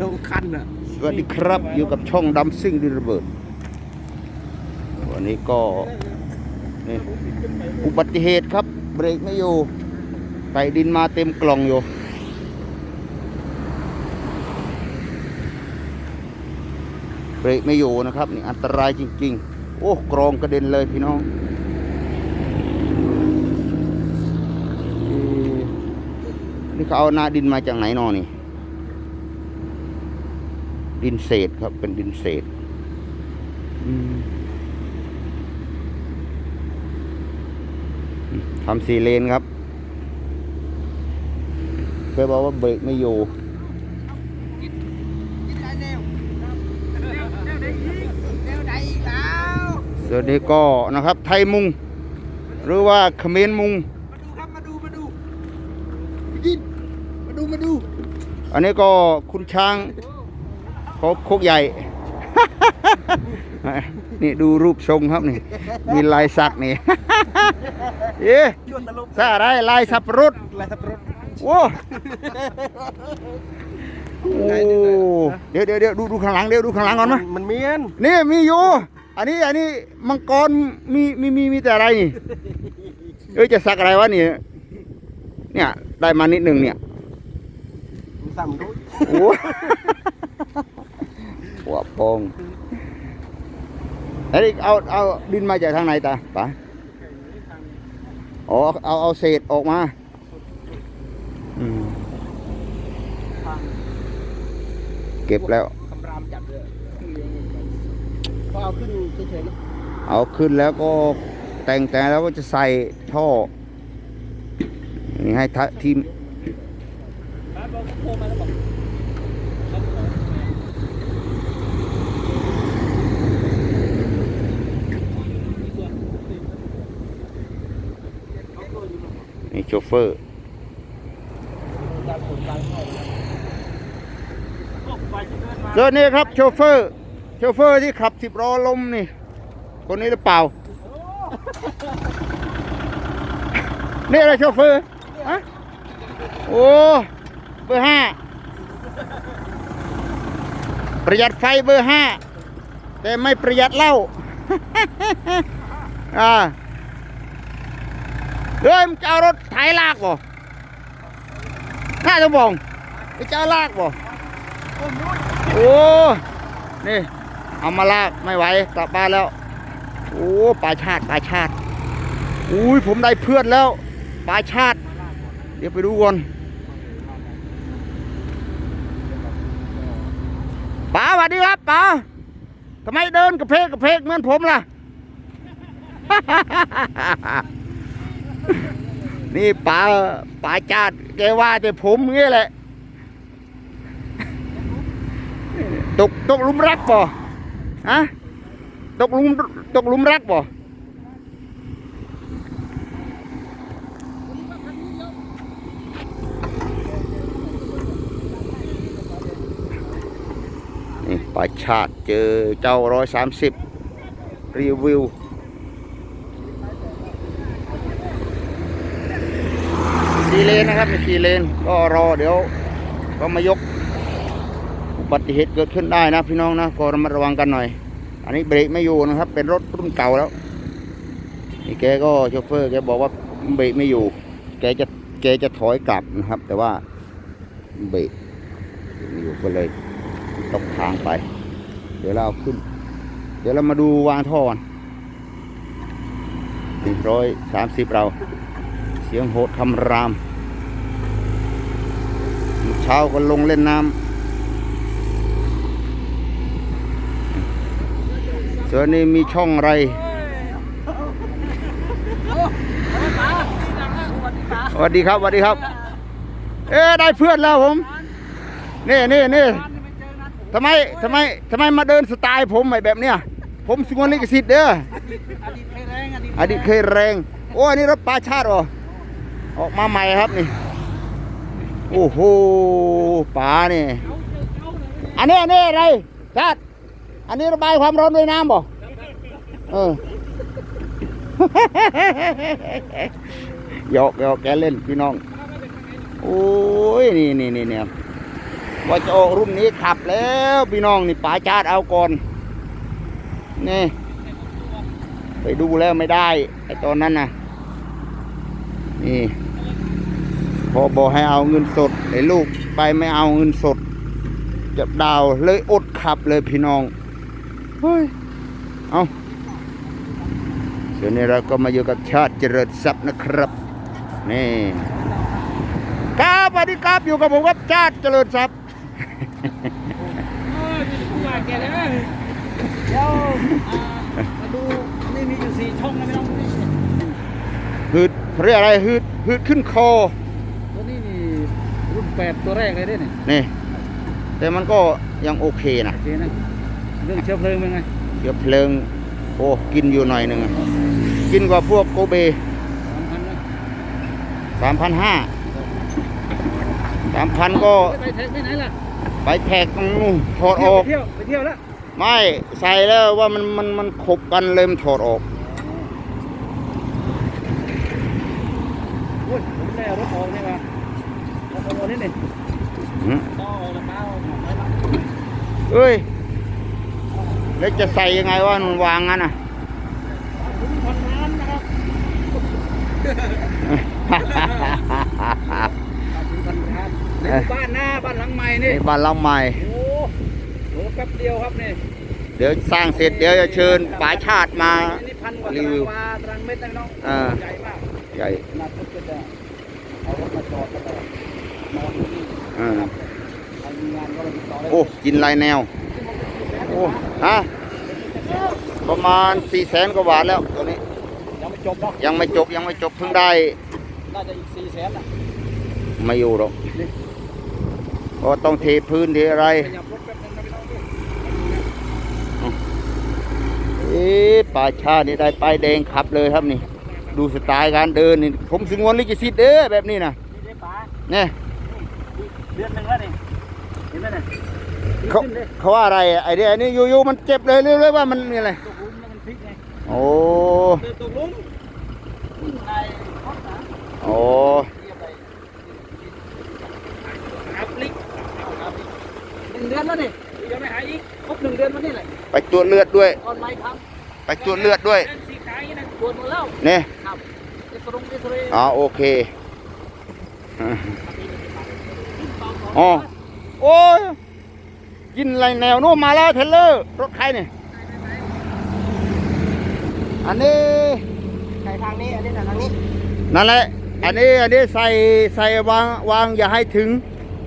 โชว์คันอะสวัสดีครับอยู่กับช่องดำซิ่งดินระเบิด วันนี้ก็นี่อุบัติเหตุครับ เบรกไม่อยู่ไต่ดินมาเต็มกล่องอยู่ เบรกไม่อยู่นะครับนี่อันตรายจริง ๆ โอ้กรองกระเด็นเลยพี่น้องเอ๊ะนี่เขาเอาหน้าดินมาจากไหนนอนี่ ดินเศษครับ เป็นดินเศษอืมทำสี่เลนครับเคยบอกว่าเบรกไม่อยู่ส่วนนี้ก็นะครับ ไทยมุง หรือว่าเขมรมุง มาดูครับมาดูมาดูพี่ดินมาดูมาดู อันนี้ก็คุณช้างโคกโคกใหญ่ นี่ดูรูปทรงครับนี่ มีลายสักนี่ เอ๊ะชวนตลกถ้าอะไรลายสับปะรุดลายสับปะรดโอ้โอ้เดี๋ยวเดี๋ยวเดี๋ยวดูดูข้างหลังเดี๋ยวดูข้างหลังก่อนมั้ยมันเมียนนี่มีอยู่อันนี้อันนี้มังกรมีมีมีมีแต่อะไรนี่เอ้ยจะสักอะไรวะนี่เนี่ย ได้มานิดหนึ่งเนี่ยมันซ้ำรู้โอ้ หัวโปงไอ้นี่เอาเอาดินมาจากทางไหนตาป๋าอ๋อเอาเอาเศษออกมาเก็บแล้วคำรามจับเลยพอเอาขึ้นเฉยๆเอาขึ้นแล้วก็แต่งแต่งแล้วก็จะใส่ท่อนี่ให้ทะทีม นี่โชเฟอร์เจอนี่ครับโชเฟอร์ โชเฟอร์ที่ขับสิบล้อล้มนี่ คนนี้หรือเปล่า นี่อะไรโชเฟอร์ฮะโอ้เบอร์ห้าประหยัดไฟเบอร์ห้าแต่ไม่ประหยัดเหล้าอ่า เฮ้ยมึงจะเอารถไถลากบ่น่าจะบองมึงจะเอาลากบ่โอ้นี่เอามาลากไม่ไหวกลับบ้านแล้ว โอ้ปลาชาติปลาชาติอุ้ยผมได้เพื่อนแล้วปลาชาติ เดี๋ยวไปดูก่อนป๋าสวัสดีครับป๋าทำไมเดินกระเพกกระเพกเหมือนผมล่ะ นี่ป๋าป๋าชาติแกว่าแต่ผมเงี้ยแหละ ตกตกลุมรักบ่ฮะตกลุมตกลุมรักบ่นี่ปลาชาติเจอเจ้าร้อยสามสิบรีวิว สีเลนนะครับมีสีเลนก็รอเดี๋ยว ก็มายกอุบัติเหตุเกิดขึ้นได้นะพี่น้องนะก็ระมัดระวังกันหน่อย อันนี้เบรกไม่อยู่นะครับ เป็นรถรุ่นเก่าแล้วนี่แกก็โชเฟอร์แกบอกว่าเบรกไม่อยู่ แกจะแกจะถอยกลับนะครับ แต่ว่าเบรกไม่อยู่ก็เลยตกทางไป เดี๋ยวเราเอาขึ้น เดี๋ยวเรามาดูวางท่อนหนึ่งร้อยสามสิบเรา เสียงโหดคำราม เช้าก็ลงเล่นน้ำส่วนนี้มีช่องอะไรสวัสดีครับสวัสดีครับ เอ๊ะได้เพื่อนแล้วผมนี่นี่นี่ทำไมทำไมทำไมมาเดินสไตล์ผมไอ้แบบเนี้ยผมสงวนลิขสิทธิ์เด้ออดีตเคยแรงอดีตอดีตเคยแรงโอ้อันนี้รถปลาชาติเหรอออกมาใหม่ครับนี่ โอ้โหปลานี่อันนี้อันนี้อะไรชาติอันนี้ระบายความร้อนด้วยน้ำบ่เออหยอกหยอกแกเล่นพี่น้อง โอ้ยนี่นี่นี่เนี่ยว่าจะออกรุ่นนี้ขับแล้วพี่น้องนี่ป๋าจาดเอาก่อนนี่ไปดูแล้วไม่ได้ไอตอนนั้นนะนี่ พอบอกให้เอาเงินสดไอ้ลูกไปไม่เอาเงินสด จะดาวเลยอดขับเลยพี่น้องเฮ้ยเอาส่วนนี้เราก็มาอยู่กับชาติเจริญทรัพย์นะครับ นี่ครับสวัสดีครับอยู่กับผมครับชาติเจริญทรัพย์ผู้ว่าแกเลยนะเดี๋ยวอ่ามาดูนี่มีอยู่สี่ช่องนะไม่ต้องหืดเขาเรียกอะไรหืดหืดขึ้นคอตัวนี้นี่รุ่น แปดตัวแรกเลยเด้เนี่ยนี่ แต่มันก็ยังโอเคนะโอเคนะเรื่องเชื้อเพลิงเป็นไงเดี๋ยวเพลิง โอ้กินอยู่หน่อยหนึ่งอะกินกว่าพวกโกเบสำคัญนะสามพันห้าสามพันก็ไปแท็กไปไหนล่ะไปแท็กนู่นถอดออกไปเที่ยวไปเที่ยวแล้วไม่ใส่แล้วว่ามันมันมันขบกันเลยมันถอดออก โอ้ยผมได้เอารถออกนี่มาเอาตัว นี้นี่หืมต้องเอาละเท้าไปละเอ้ย แล้วจะใส่ยังไงว่ามันวางงั้นอะถึงพันล้านนะครับถึงพันล้านในหมู่บ้านหน้าบ้านหลังใหม่ในนี่บ้านหลังใหม่โอ้โหแป๊บเดียวครับนี่เดี๋ยวสร้างเสร็จเดี๋ยวจะเชิญป๋าชาติมานี่พันกว่ารีตารางวิววาตารางเมตรนะน้องอ่าใหญ่มากใหญ่ขนาดรถก็จะเอารถมาจอดแล้วก็ นอนอยู่นี่อ่าใครมีงานก็มาติดต่อได้โอ้กินลายแนว โอ้ฮะประมาณสี่แสนกว่าบาทแล้วตัวนี้ ยังไม่จบเนาะยังไม่จบยังไม่จบเพิ่งได้ น่าจะอีกสี่แสนอะไม่อยู่หรอกเพราะต้องเทพื้นเทอะไรขยับรถแป๊บนึงนะพี่น้องด้วยเอ๊ะป่าชานี่ได้ป้ายแดงขับเลยครับนี่ ดูสไตล์การเดินนี่ผมสงวนลิขสิทธิ์เด้อแบบนี้นะนี่ได้ป๋าเนี่ย เดือนหนึ่งแล้วนี่เห็นไหมเนี่ยดีเขาขึ้นเลยเขาว่าอะไรอะไอ้เนี่ยไอ้นี่อยู่ๆมันเจ็บเลยเรื่อยๆว่ามันมีอะไรตกหลุมแล้วมันพลิกไงโอ้เดินตกหลุมขึ้นในรถนะโอ้เรียบไปหาพลิกเอาหาพลิกหนึ่งเดือนแล้วนี่ยังไม่หายอีกครบหนึ่งเดือนวันนี้แหละไปตรวจเลือดด้วย ตอนไม่ครับไปตรวจเลือดด้วยเส้นสีขายนะตรวจหมดแล้วเนี่ยครับเอ็กซ์รงเอ็กซ์เรย์อ๋อโอเคอ๋ อ โอ้ยกินอะไรแนวโน้มมาแล้วเทเลอร์ รถใครเนี่ยอันนี้ใส่ทางนี้ อันนี้ทางนี้ นั่นแหละ อันนี้ อันนี้ใส่ใส่วางวางอย่าให้ถึง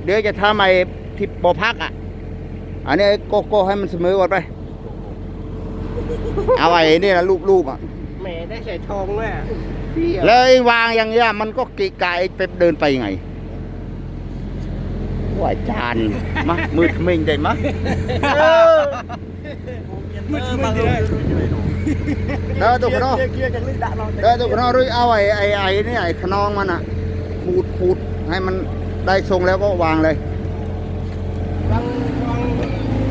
เดี๋ยวจะทำไอ้ที่บอพักอะ อันนี้โกโก้ให้มันเสมอก่อนไป เอาไอ้นี่นะรูปๆอะแหม่ได้ใส่ทองแม่แล้วไอ้วางอย่างเงี้ยมันก็กิกายไปเดินไปยังไง ว่าจานมามือทมิงได้มะเออมันมันเลยเด้อตัวขนอเกียร์กันลึกด่าเราเด้อตัวขนอรุยเอาไอ้ไอ้ไอ้นี่ไอ้ขนองมันอะขูดขูดให้มันได้ทรงแล้วก็วางเลยวางวาง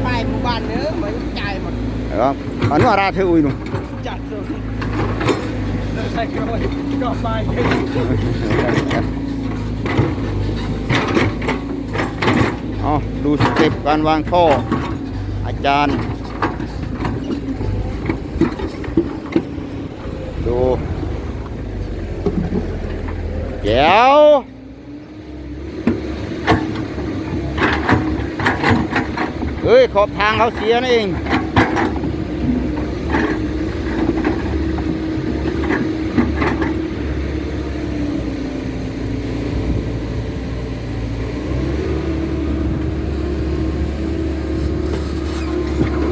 ป้ายหมู่บ้านเนื้อเหมือนจ่ายหมดเอออันนู้นอะไรเธออุ้ยหนูจัดเลยใส่กระ โดดกระบายอ๋อดูสเต็ปการวางท่อ อาจารย์ ดูเดี๋ยวเฮ้ย ขอบทางเขาเสียนั่นเอง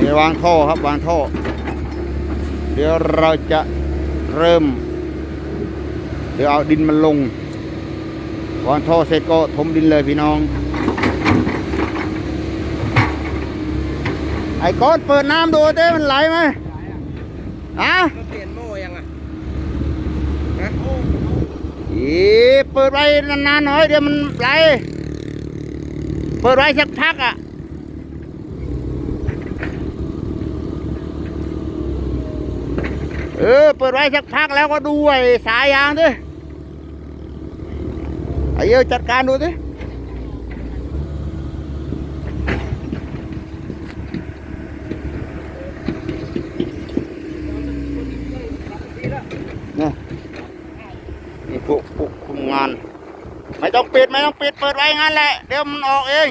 นี่ วางท่อครับวางท่อ เดี๋ยวเราจะเริ่ม เดี๋ยวเอาดินมันลง วางท่อเสร็จก็ถมดินเลยพี่น้อง ไอ้ก้อนเปิดน้ำดูเต้มันไหลไหมอะเปลี่ยนโม่ยังอะอีเปิดไว้นานๆหน่อยเดี๋ยวมันไหล เปิดไว้สักพักอะ เออ เปิดไว้สักพักแล้วก็ด้วยสายยางด้วยไอ้เยอจัดการดูดินี่นี่พวกพวกคุมงาน ไม่ต้องปิด ไม่ต้องปิด เปิดไว้งั้นแหละ เดี๋ยวมันออกเอง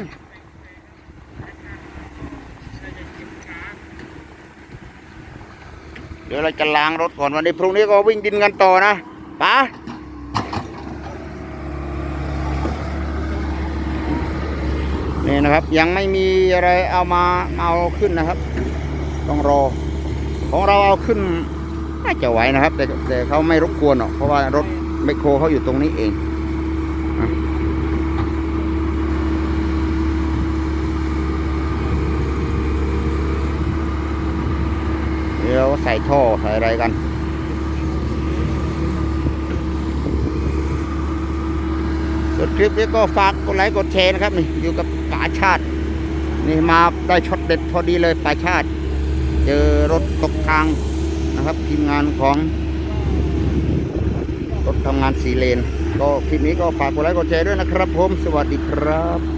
เดี๋ยวเราจะล้างรถก่อนวันนี้พรุ่งนี้ก็วิ่งดินกันต่อนะป๋านี่นะครับยังไม่มีอะไรเอามาเอาขึ้นนะครับ ต้องรอ ของเราเอาขึ้นน่าจะไหวนะครับ แต่แต่เขาไม่รบกวนหรอกเพราะว่ารถไมโครเขาอยู่ตรงนี้เองอะเดี๋ยว ใส่ท่อใส่อะไรกัน ส่วนคลิปนี้ก็ฝากกดไลค์กดแชร์นะครับนี่อยู่กับป่าชาติ นี่มาได้ช็อตเด็ดพอดีเลยป่าชาติ เจอรถตกทางนะครับทีมงานของรถทำงานสีเลน ก็คลิปนี้ก็ฝากกดไลค์กดแชร์ด้วยนะครับผม สวัสดีครับ